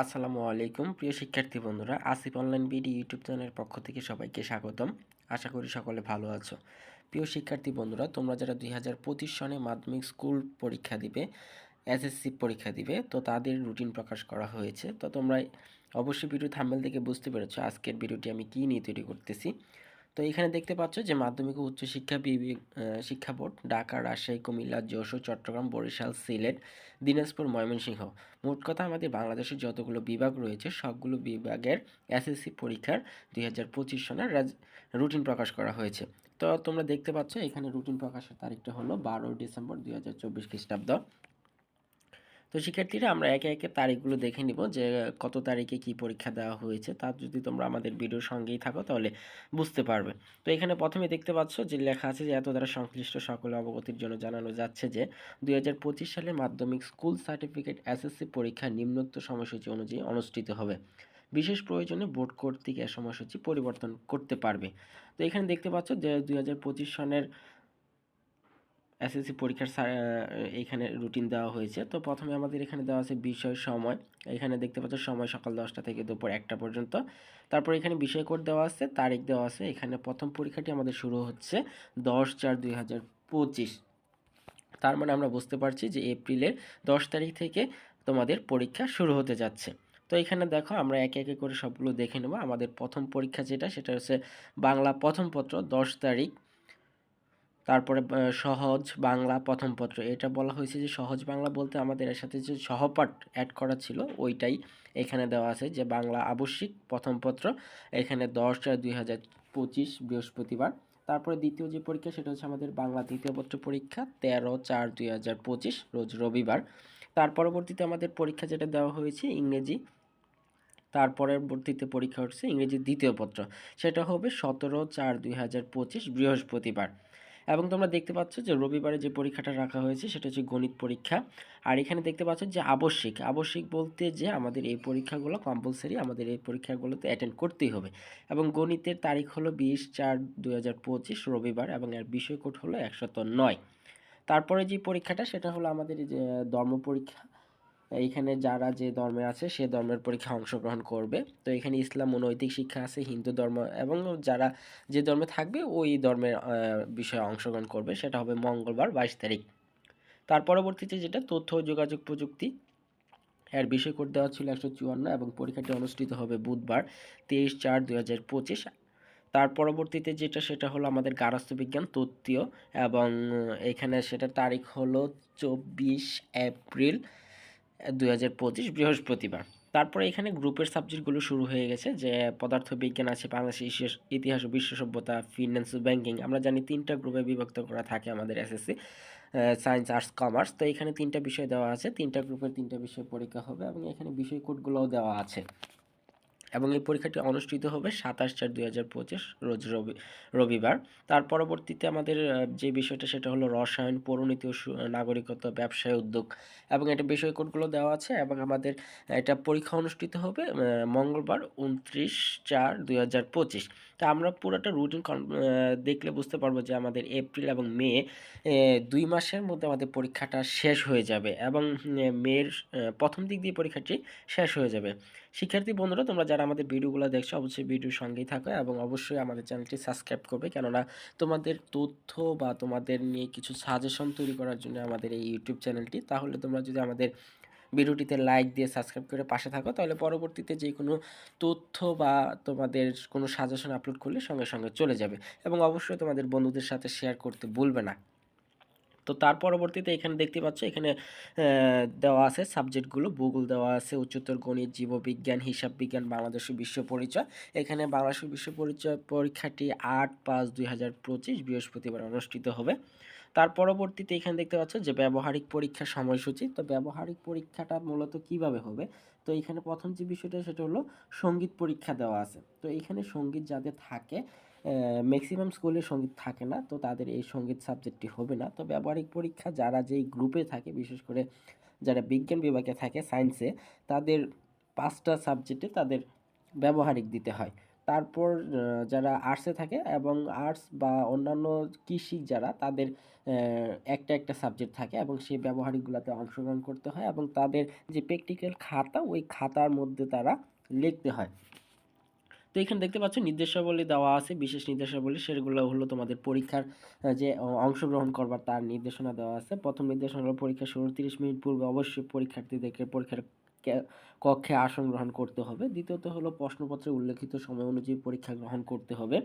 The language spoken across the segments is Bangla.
আসসালামু আলাইকুম, প্রিয় শিক্ষার্থী বন্ধুরা, আসিফ অনলাইন বিডি ইউটিউব চ্যানেলের পক্ষ থেকে সবাইকে স্বাগতম। আশা করি সকলে ভালো আছো। প্রিয় শিক্ষার্থী বন্ধুরা, তোমরা যারা দুই হাজার পঁচিশ সনে মাধ্যমিক স্কুল পরীক্ষা দিবে এসএসসি পরীক্ষা দিবে, তো তাদের রুটিন প্রকাশ করা হয়েছে। তো তোমরা অবশ্যই ভিডিও থাম্বেল থেকে বুঝতে পেরেছ আজকের ভিডিওটি আমি কী নিয়ে তৈরি করতেছি। তো এখানে দেখতে পাচ্ছ যে মাধ্যমিক ও উচ্চশিক্ষা শিক্ষা বোর্ড, ঢাকা, রাজশাহী, কুমিল্লা, যশোর, চট্টগ্রাম, বরিশাল, সিলেট, দিনাজপুর, ময়মনসিংহ। মোট কথা আমাদের বাংলাদেশের যতগুলো বিভাগ রয়েছে, সবগুলো বিভাগের এসএসসি পরীক্ষার দুই হাজার পঁচিশ সনের রুটিন প্রকাশ করা হয়েছে। তো তোমরা দেখতে পাচ্ছ এখানে রুটিন প্রকাশের তারিখটা হলো বারো ডিসেম্বর দুই হাজার চব্বিশ খ্রিস্টাব্দ। তো শিক্ষার্থীরা আমরা একে একে তারিখগুলো দেখে নিব যে কত তারিখে কি পরীক্ষা দেওয়া হয়েছে। তা যদি তোমরা আমাদের ভিডিওর সঙ্গেই থাকো তাহলে বুঝতে পারবে। তো এখানে প্রথমে দেখতে পাচ্ছ যে লেখা আছে যে, এত দ্বারা সংশ্লিষ্ট সকলে অবগতির জন্য জানানো যাচ্ছে যে, দুই সালে মাধ্যমিক স্কুল সার্টিফিকেট এসএসসি পরীক্ষা নিম্নোক্ত সময়সূচি অনুযায়ী অনুষ্ঠিত হবে। বিশেষ প্রয়োজনে বোর্ড কর্তৃক এ সময়সূচি পরিবর্তন করতে পারবে। তো এখানে দেখতে পাচ্ছ যে, দুই সনের এসএসসি পরীক্ষার এইখানে রুটিন দেওয়া হয়েছে। তো প্রথমে আমাদের এখানে দেওয়া আছে বিষয়, সময়। এখানে দেখতে পাচ্ছ, সময় সকাল দশটা থেকে দুপুর একটা পর্যন্ত। তারপর এখানে বিষয় কোড দেওয়া আছে, তারিখ দেওয়া আছে। এখানে প্রথম পরীক্ষাটি আমাদের শুরু হচ্ছে দশ চার দুই হাজার পঁচিশ। তার মানে আমরা বুঝতে পারছি যে এপ্রিলের দশ তারিখ থেকে তোমাদের পরীক্ষা শুরু হতে যাচ্ছে। তো এখানে দেখো, আমরা একে একে করে সবগুলো দেখে নেব। আমাদের প্রথম পরীক্ষা যেটা, সেটা হচ্ছে বাংলা প্রথম পত্র দশ তারিখ। তারপরে সহজ বাংলা প্রথম পত্র। এটা বলা হয়েছে যে, সহজ বাংলা বলতে আমাদের এর সাথে যে সহপাঠ অ্যাড করা ছিল, ওইটাই এখানে দেওয়া আছে যে, বাংলা আবশ্যিক প্রথম পত্র, এখানে দশ চার দুই হাজার পঁচিশ বৃহস্পতিবার। তারপরে দ্বিতীয় যে পরীক্ষা, সেটা হচ্ছে আমাদের বাংলা দ্বিতীয় পত্র পরীক্ষা, তেরো চার দুই হাজার পঁচিশ, রোজ রবিবার। তার পরবর্তীতে আমাদের পরীক্ষা যেটা দেওয়া হয়েছে, ইংরেজি। তার পরবর্তীতে পরীক্ষা হচ্ছে ইংরেজি দ্বিতীয় পত্র। সেটা হবে সতেরো চার দুই হাজার পঁচিশ বৃহস্পতিবার। এবং তোমরা দেখতে পাচ্ছ যে রবিবারে যে পরীক্ষাটা রাখা হয়েছে সেটা হচ্ছে গণিত পরীক্ষা। আর এখানে দেখতে পাচ্ছ যে আবশ্যিক আবশ্যিক বলতে যে আমাদের এই পরীক্ষাগুলো কম্পালসারি আমাদের এই পরীক্ষাগুলোতে অ্যাটেন্ড করতেই হবে। এবং গণিতের তারিখ হলো বিশ চার দু রবিবার এবং এর বিষয় কোড হলো একশত নয়। তারপরে যে পরীক্ষাটা সেটা হলো আমাদের যে ধর্ম পরীক্ষা। এইখানে যারা যে ধর্মে আছে, সে ধর্মের পরীক্ষা অংশগ্রহণ করবে। তো এখানে ইসলাম ও নৈতিক শিক্ষা আছে, হিন্দু ধর্ম এবং যারা যে ধর্মে থাকবে, ওই ধর্মের বিষয়ে অংশগ্রহণ করবে। সেটা হবে মঙ্গলবার, বাইশ তারিখ। তার পরবর্তীতে যেটা, তথ্য যোগাযোগ প্রযুক্তি। এর বিষয় কোড দেওয়া ছিল একশো চুয়ান্ন এবং পরীক্ষাটি অনুষ্ঠিত হবে বুধবার, তেইশ চার দুই হাজার পঁচিশ। তার পরবর্তীতে যেটা, সেটা হলো আমাদের গারস্থ বিজ্ঞান তত্ত্বীয় এবং এখানে সেটার তারিখ হলো চব্বিশ এপ্রিল দু হাজার পঁচিশ বৃহস্পতিবার। তারপরে এখানে গ্রুপের সাবজেক্টগুলো শুরু হয়ে গেছে যে, পদার্থবিজ্ঞান আছে বাংলাদেশের ইতিহাস বিশ্ব সভ্যতা ফিন্যান্স ব্যাঙ্কিং আমরা জানি তিনটা গ্রুপে বিভক্ত করা থাকে আমাদের এসএসসি সায়েন্স আর্টস কমার্স তো এখানে তিনটা বিষয় দেওয়া আছে, তিনটা গ্রুপের তিনটা বিষয় পরীক্ষা হবে এবং এখানে বিষয় কোডগুলোও দেওয়া আছে। এবং এই পরীক্ষাটি অনুষ্ঠিত হবে সাতাশ চার দুই হাজার পঁচিশ রোজ রবি, রবিবার। তার পরবর্তীতে আমাদের যে বিষয়টা সেটা হলো রসায়ন, পরিণীতি ও নাগরিকত্ব, ব্যবসায় উদ্যোগ এবং এটা বিষয় কোডগুলো দেওয়া আছে এবং আমাদের এটা পরীক্ষা অনুষ্ঠিত হবে মঙ্গলবার উনত্রিশ চার দুই হাজার পঁচিশ। তা আমরা পুরোটা রুটিন দেখলে বুঝতে পারব যে আমাদের এপ্রিল এবং মে দুই মাসের মধ্যে আমাদের পরীক্ষাটা শেষ হয়ে যাবে এবং মেয়ের প্রথম দিক দিয়ে পরীক্ষাটি শেষ হয়ে যাবে। শিক্ষার্থী বন্ধুরা, তোমরা যারা আমাদের ভিডিওগুলো দেখছ, অবশ্যই ভিডিওর সঙ্গেই থাকো এবং অবশ্যই আমাদের চ্যানেলটি সাবস্ক্রাইব করবে। কেননা তোমাদের তথ্য বা তোমাদের নিয়ে কিছু সাজেশন তৈরি করার জন্য আমাদের এই ইউটিউব চ্যানেলটি তাহলে তোমরা যদি আমাদের ভিডিওটিতে লাইক দিয়ে সাবস্ক্রাইব করে পাশে থাকো। তাহলে পরবর্তীতে যে কোনো তথ্য বা তোমাদের কোনো সাজেশন আপলোড করলে সঙ্গে সঙ্গে চলে যাবে এবং অবশ্যই তোমাদের বন্ধুদের সাথে শেয়ার করতে ভুলবে না। তো তার পরবর্তীতে এখানে দেখতে পাচ্ছ, এখানে দেওয়া আছে সাবজেক্টগুলো ভূগোল দেওয়া আছে, উচ্চতর গণিত, জীববিজ্ঞান, হিসাব বিজ্ঞান বাংলাদেশের বিশ্ব পরিচয়। এখানে বাংলাদেশের বিশ্ব পরিচয় পরীক্ষাটি আট পাঁচ দুই বৃহস্পতিবার অনুষ্ঠিত হবে। তার পরবর্তীতে এখানে দেখতে পাচ্ছ যে ব্যবহারিক পরীক্ষার সময়সূচি। তো ব্যবহারিক পরীক্ষাটা মূলত কীভাবে হবে? তো এখানে প্রথম যে বিষয়টা সেটা হলো সংগীত পরীক্ষা দেওয়া আছে। তো এখানে সংগীত যাদের থাকে ম্যাক্সিমাম স্কুলে সংগীত থাকে না, তো তাদের এই সংগীত সাবজেক্টটি হবে না। তো ব্যবহারিক পরীক্ষা যারা যেই গ্রুপে থাকে, বিশেষ করে যারা বিজ্ঞান বিভাগে থাকে সায়েন্সে তাদের পাঁচটা সাবজেক্টে তাদের ব্যবহারিক দিতে হয়। তারপর যারা আর্টসে থাকে এবং আর্টস বা অন্যান্য কৃষি যারা, তাদের একটা একটা সাবজেক্ট থাকে এবং সেই ব্যবহারিকগুলোতে অংশগ্রহণ করতে হয় এবং তাদের যে প্র্যাকটিক্যাল খাতা, ওই খাতার মধ্যে তারা লিখতে হয়। তো এখানে দেখতে পাচ্ছ নির্দেশাবলী দেওয়া আছে, বিশেষ নির্দেশাবলী, সেগুলো হলো তোমাদের পরীক্ষার যে অংশগ্রহণ করবার তার নির্দেশনা দেওয়া আছে। প্রথম নির্দেশনা হলো পরীক্ষা শুরুর তিরিশ মিনিট পূর্বে অবশ্যই পরীক্ষার্থীদেরকে পরীক্ষার কক্ষে আসন গ্রহণ করতে হবে। দ্বিতীয়ত হলো প্রশ্নপত্রে উল্লেখিত সময় অনুযায়ী পরীক্ষা গ্রহণ করতে হবে।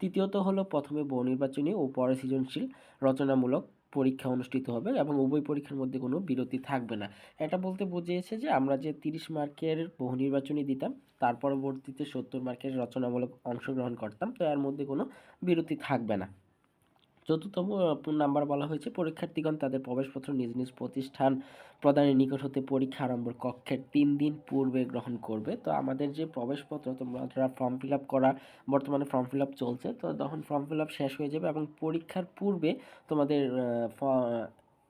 তৃতীয়ত হলো প্রথমে বহু নির্বাচনী ও পরে সৃজনশীল রচনামূলক পরীক্ষা অনুষ্ঠিত হবে এবং উভয় পরীক্ষার মধ্যে কোনো বিরতি থাকবে না। এটা বলতে বুঝিয়েছে যে আমরা যে তিরিশ মার্কের বহু নির্বাচনী দিতাম, তার পরবর্তীতে সত্তর মার্কের রচনামূলক অংশগ্রহণ করতাম, তো এর মধ্যে কোনো বিরতি থাকবে না। চতুর্থ নাম্বার বলা হয়েছে, পরীক্ষার্থীগণ তাদের প্রবেশপত্র নিজ নিজ প্রতিষ্ঠান প্রদানের নিকট হতে পরীক্ষা আরম্ভ কক্ষের তিন দিন পূর্বে গ্রহণ করবে। তো আমাদের যে প্রবেশপত্র, তোমরা ফর্ম ফিল আপ করা, বর্তমানে ফর্ম ফিল আপ চলছে, তো তখন ফর্ম ফিল আপ শেষ হয়ে যাবে এবং পরীক্ষার পূর্বে তোমাদের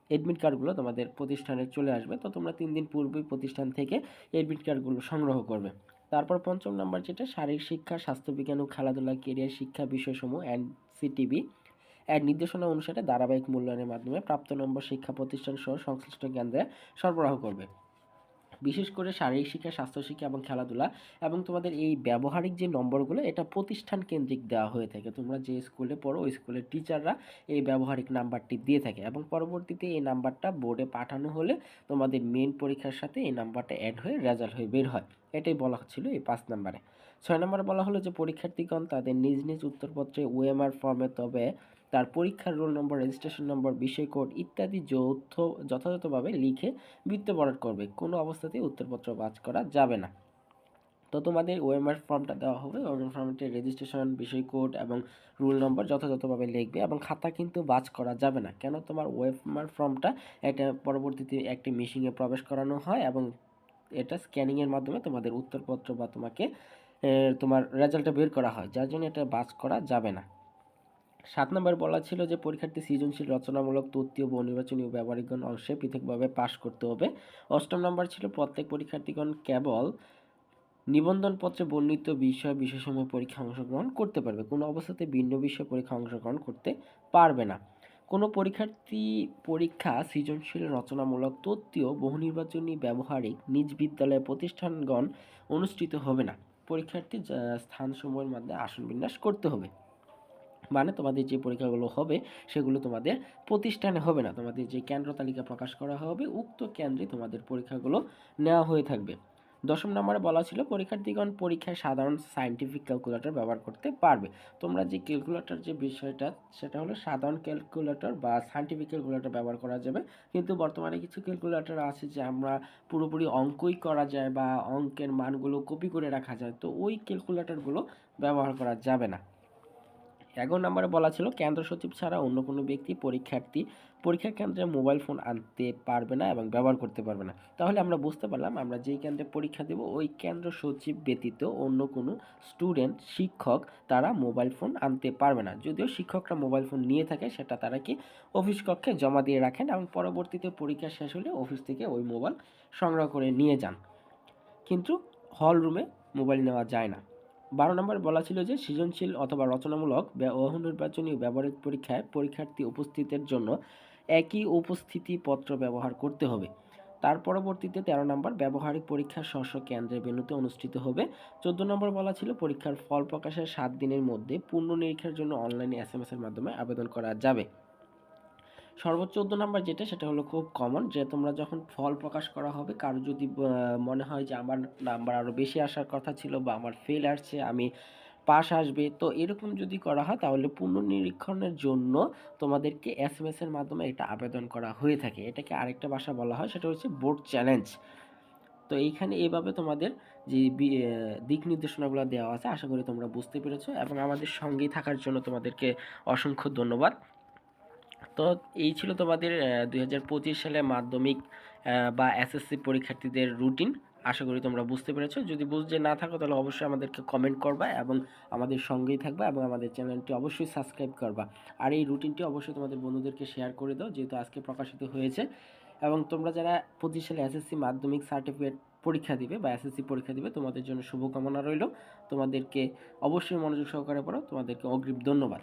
এডমিট কার্ডগুলো তোমাদের প্রতিষ্ঠানে চলে আসবে। তো তোমরা তিন দিন পূর্বেই প্রতিষ্ঠান থেকে এডমিট কার্ডগুলো সংগ্রহ করবে। তারপর পঞ্চম নাম্বার যেটা, শারীরিক শিক্ষা, স্বাস্থ্যবিজ্ঞান ও খেলাধুলা কেরিয়ার শিক্ষা বিষয়সমূহ এনসিটিভি এর নির্দেশনা অনুসারে ধারাবাহিক মূল্যায়নের মাধ্যমে প্রাপ্ত নম্বর শিক্ষা প্রতিষ্ঠান সহ সংশ্লিষ্ট কেন্দ্রে সরবরাহ করবে। বিশেষ করে শারীরিক শিক্ষা, স্বাস্থ্য শিক্ষা এবং খেলাধুলা এবং তোমাদের এই ব্যবহারিক যে নম্বরগুলো, এটা প্রতিষ্ঠান কেন্দ্রিক দেওয়া হয়ে থাকে। তোমরা যে স্কুলে পড়ো, ওই স্কুলের টিচাররা এই ব্যবহারিক নাম্বারটি দিয়ে থাকে এবং পরবর্তীতে এই নাম্বারটা বোর্ডে পাঠানো হলে তোমাদের মেন পরীক্ষার সাথে এই নাম্বারটা অ্যাড হয়ে রেজাল্ট হয়ে বের হয়। এটাই বলা হচ্ছিল এই পাঁচ নাম্বারে। ছয় নম্বরে বলা হলো যে, পরীক্ষার্থীগণ তাদের নিজ নিজ উত্তরপত্রে ওএমআর ফর্মে তবে তার পরীক্ষার রোল নম্বর রেজিস্ট্রেশন নম্বর, বিষয় কোড ইত্যাদি যৌথ, যথাযথভাবে লিখে বৃত্তবরাট করবে। কোনো অবস্থাতেই উত্তরপত্র বাজ করা যাবে না। তো তোমাদের ওএমআর ফর্মটা দেওয়া হবে। ওএমআর ফর্মটির রেজিস্ট্রেশন বিষয় কোড এবং রুল নম্বর যথাযথভাবে লিখবে এবং খাতা কিন্তু বাজ করা যাবে না। কেন? তোমার ওএমআর ফর্মটা এটা পরবর্তীতে একটি মেশিনে প্রবেশ করানো হয় এবং এটা স্ক্যানিংয়ের মাধ্যমে তোমাদের উত্তরপত্র বা তোমাকে তোমার রেজাল্টটা বের করা হয়। যার জন্য এটা বাজ করা যাবে না। সাত নম্বর বলা ছিল যে পরীক্ষার্থী সৃজনশীল, রচনামূলক তথ্যীয় বহু নির্বাচনী ও ব্যবহারিকগণ অংশে পৃথকভাবে পাশ করতে হবে। অষ্টম নম্বর ছিল প্রত্যেক পরীক্ষার্থীগণ কেবল নিবন্ধনপত্রে বর্ণিত বিষয় বিশেষসমূহ পরীক্ষা অংশগ্রহণ করতে পারবে। কোনো অবস্থাতে ভিন্ন বিষয়ে পরীক্ষা অংশগ্রহণ করতে পারবে না। কোনো পরীক্ষার্থী পরীক্ষা সৃজনশীল, রচনামূলক তথ্যীয় বহু নির্বাচনী ব্যবহারিক, নিজ বিদ্যালয় প্রতিষ্ঠানগণ অনুষ্ঠিত হবে না। পরীক্ষার্থী স্থানসমূহের মধ্যে আসন বিন্যাস করতে হবে। মানে তোমাদের যে পরীক্ষাগুলো হবে, সেগুলো তোমাদের প্রতিষ্ঠানে হবে না। তোমাদের যে কেন্দ্র তালিকা প্রকাশ করা হবে, উক্ত কেন্দ্রে তোমাদের পরীক্ষাগুলো নেওয়া হয়ে থাকবে। দশম নম্বরে বলা ছিল, পরীক্ষার্থীগণ পরীক্ষায় সাধারণ সাইন্টিফিক ক্যালকুলেটর ব্যবহার করতে পারবে। তোমরা যে ক্যালকুলেটর যে বিষয়টা, সেটা হলো সাধারণ ক্যালকুলেটর বা সাইন্টিফিক ক্যালকুলেটর ব্যবহার করা যাবে। কিন্তু বর্তমানে কিছু ক্যালকুলেটর আছে যে আমরা পুরোপুরি অঙ্কই করা যায় বা অঙ্কের মানগুলো কপি করে রাখা যায়। তো ওই ক্যালকুলেটরগুলো ব্যবহার করা যাবে না। এগারো নম্বরে বলা ছিল, কেন্দ্র সচিব ছাড়া অন্য কোনো ব্যক্তি, পরীক্ষার্থী পরীক্ষা কেন্দ্রে মোবাইল ফোন আনতে পারবে না এবং ব্যবহার করতে পারবে না। তাহলে আমরা বুঝতে পারলাম, আমরা যেই কেন্দ্রে পরীক্ষা দেব, ওই কেন্দ্র সচিব ব্যতীত অন্য কোনো স্টুডেন্ট, শিক্ষক, তারা মোবাইল ফোন আনতে পারবে না। যদিও শিক্ষকরা মোবাইল ফোন নিয়ে থাকে, সেটা তারা কি অফিস কক্ষে জমা দিয়ে রাখেন এবং পরবর্তীতে পরীক্ষা শেষ হলে অফিস থেকে ওই মোবাইল সংগ্রহ করে নিয়ে যান। কিন্তু হল রুমে মোবাইল নেওয়া যায় না। বারো নম্বর বলা ছিল যে সৃজনশীল অথবা রচনামূলক নির্বাচনী ব্যবহারিক পরীক্ষায় পরীক্ষার্থী উপস্থিতের জন্য একই উপস্থিতি পত্র ব্যবহার করতে হবে। তার পরবর্তীতে তেরো নম্বর ব্যবহারিক পরীক্ষা স্ব কেন্দ্রে বেনুতে অনুষ্ঠিত হবে। চোদ্দ নম্বর বলা ছিল পরীক্ষার ফল প্রকাশের সাত দিনের মধ্যে পূর্ণ নিরীক্ষার জন্য অনলাইনে এস এর মাধ্যমে আবেদন করা যাবে। সর্বোচ্চ চোদ্দ নাম্বার যেটা, সেটা হলো খুব কমন যে তোমরা যখন ফল প্রকাশ করা হবে, কারও যদি মনে হয় যে আমার নাম্বার আরও বেশি আসার কথা ছিল বা আমার ফেল আসছে, আমি পাশ আসবে, তো এরকম যদি করা হয়, তাহলে পুনর্নিরীক্ষণের জন্য তোমাদেরকে এস এম এর মাধ্যমে এটা আবেদন করা হয়ে থাকে। এটাকে আরেকটা ভাষা বলা হয়, সেটা হচ্ছে বোর্ড চ্যালেঞ্জ তো এইখানে এইভাবে তোমাদের যে দিক নির্দেশনাগুলো দেওয়া আছে, আশা করি তোমরা বুঝতে পেরেছ এবং আমাদের সঙ্গেই থাকার জন্য তোমাদেরকে অসংখ্য ধন্যবাদ। তো এই ছিল তোমাদের দু হাজার পঁচিশ সালে মাধ্যমিক বা এসএসসি পরীক্ষার্থীদের রুটিন আশা করি তোমরা বুঝতে পেরেছ। যদি বুঝতে না থাকো, তাহলে অবশ্যই আমাদেরকে কমেন্ট করবা এবং আমাদের সঙ্গেই থাকবা এবং আমাদের চ্যানেলটি অবশ্যই সাবস্ক্রাইব করবা। আর এই রুটিনটি অবশ্যই তোমাদের বন্ধুদেরকে শেয়ার করে দাও, যেহেতু আজকে প্রকাশিত হয়েছে। এবং তোমরা যারা পঁচিশ সালে এসএসসি মাধ্যমিক সার্টিফিকেট পরীক্ষা দিবে বা এসএসসি পরীক্ষা দিবে, তোমাদের জন্য শুভকামনা রইল। তোমাদেরকে অবশ্যই মনোযোগ সহকারে পড়ো তোমাদেরকে অগ্রিম ধন্যবাদ।